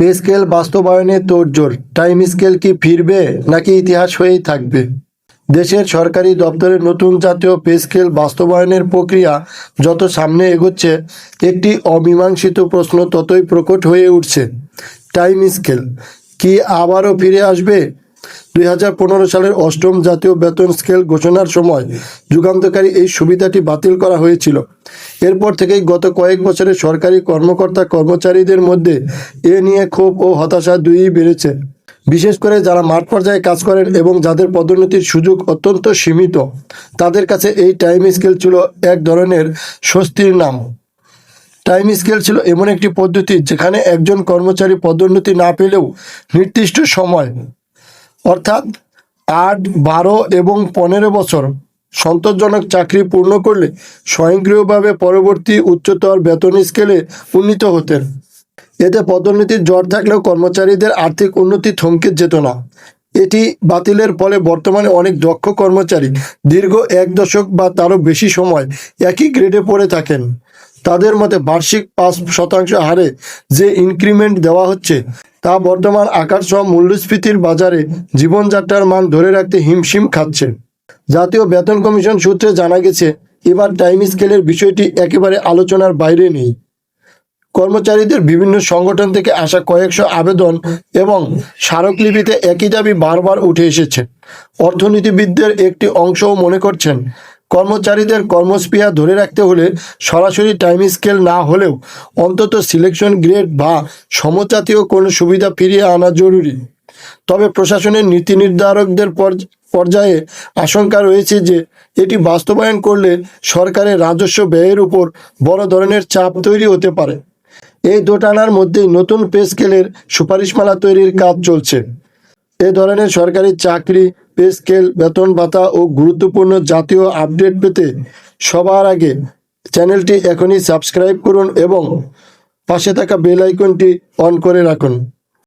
Pay scale বাস্তবায়নে তোড়জোড় time scale কি ফিরবে নাকি ইতিহাস হয়েই থাকবে? দেশের সরকারি দপ্তরের নতুন জাতীয় পে স্কেল বাস্তবায়নের প্রক্রিয়া যত সামনে এগোচ্ছে, একটি অমীমাংসিত প্রশ্ন ততই প্রকট হয়ে উঠছে। টাইম স্কেল কি আবারও ফিরে আসবে? দুই হাজার পনেরো সালের অষ্টম জাতীয় বেতন স্কেল ঘোষণার সময় যুগান্তকারী এই সুবিধাটি বাতিল করা হয়েছিল। এরপর থেকেই গত কয়েক বছরে সরকারি কর্মকর্তা কর্মচারীদের মধ্যে এ নিয়ে ক্ষোভ ও হতাশা দুইই বেড়েছে। বিশেষ করে যারা মাঠ পর্যায়ে কাজ করেন এবং যাদের পদোন্নতির সুযোগ অত্যন্ত সীমিত, তাদের কাছে এই টাইম স্কেল ছিল এক ধরনের স্বস্তির নাম। টাইম স্কেল ছিল এমন একটি পদ্ধতি যেখানে একজন কর্মচারী পদোন্নতি না পেলেও নির্দিষ্ট সময় অর্থাৎ আট, বারো এবং পনেরো বছর। সন্তোষজনক চাকরি পূর্ণ করলে স্বয়ংক্রিয়ভাবে পরবর্তী উচ্চতর বেতন স্কেলে উন্নীত হতেন এতে পদোন্নতির জ্বর থাকলেও কর্মচারীদের আর্থিক উন্নতি থমকে যেত না। এটি বাতিলের ফলে বর্তমানে অনেক দক্ষ কর্মচারী দীর্ঘ এক দশক বা তারও বেশি সময় একই গ্রেডে পড়ে থাকেন। তাদের মতে বার্ষিক পাঁচ শতাংশ হারে যে ইনক্রিমেন্ট দেওয়া হচ্ছে তা বর্তমান আকার সহ মূল্যস্ফীতির বাজারে জীবনযাত্রার মান ধরে রাখতে হিমশিম খাচ্ছে। জাতীয় বেতন কমিশন সূত্রে জানা গেছে, এবার টাইম স্কেলের বিষয়টি একেবারে আলোচনার বাইরে নেই। কর্মচারীদের বিভিন্ন সংগঠন থেকে আসা কয়েকশো আবেদন এবং স্মারকলিপিতে একই দাবি বারবার উঠে এসেছে। অর্থনীতিবিদদের একটি অংশও মনে করছেন কর্মচারীদের কর্মস্পৃহা ধরে রাখতে হলে সরাসরি টাইম স্কেল না হলেও অন্তত সিলেকশন গ্রেড বা সমজাতীয় কোনো সুবিধা ফিরিয়ে আনা জরুরি। তবে প্রশাসনের নীতি নির্ধারকদের পর্য- পর্যায়ে আশঙ্কা রয়েছে যে এটি বাস্তবায়ন করলে সরকারের রাজস্ব ব্যয়ের উপর বড় ধরনের চাপ তৈরি হতে পারে। এই দোটানার মধ্যেই নতুন পে স্কেলের সুপারিশমালা তৈরির কাজ চলছে। এ ধরনের সরকারি চাকরি পে স্কেল, বেতন ভাতা ও গুরুত্বপূর্ণ জাতীয় আপডেট পেতে সবার আগে চ্যানেলটি এখনই সাবস্ক্রাইব করুন এবং পাশে থাকা বেল আইকনটি অন করে রাখুন।